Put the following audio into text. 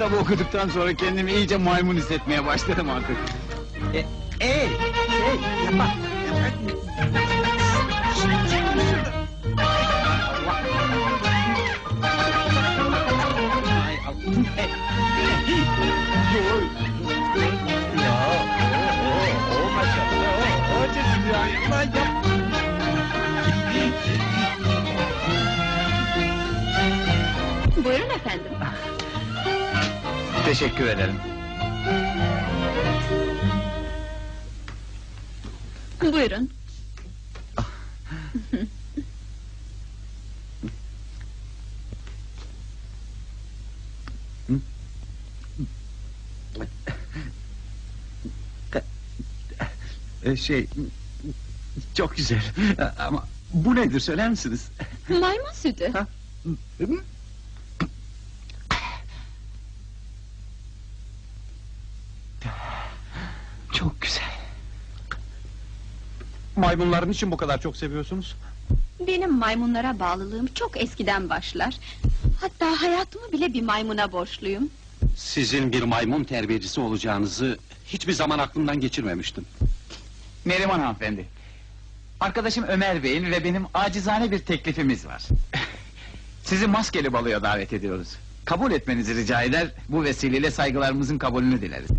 kitabı okuduktan sonra kendimi iyice maymun hissetmeye başladım artık. E, ey, şey, yapma. Ay, Allah. Teşekkür ederim. Buyurun. Ee, şey... Çok güzel. Ama bu nedir söyler misiniz? Maymun sütü. Ha? Çok güzel. Maymunların için bu kadar çok seviyorsunuz? Benim maymunlara bağlılığım çok eskiden başlar. Hatta hayatımı bile bir maymuna borçluyum. Sizin bir maymun terbiyecisi olacağınızı hiçbir zaman aklımdan geçirmemiştim. Neriman hanımefendi. Arkadaşım Ömer Bey'in ve benim acizane bir teklifimiz var. Sizi maskeli baloya davet ediyoruz. Kabul etmenizi rica eder, bu vesileyle saygılarımızın kabulünü dileriz.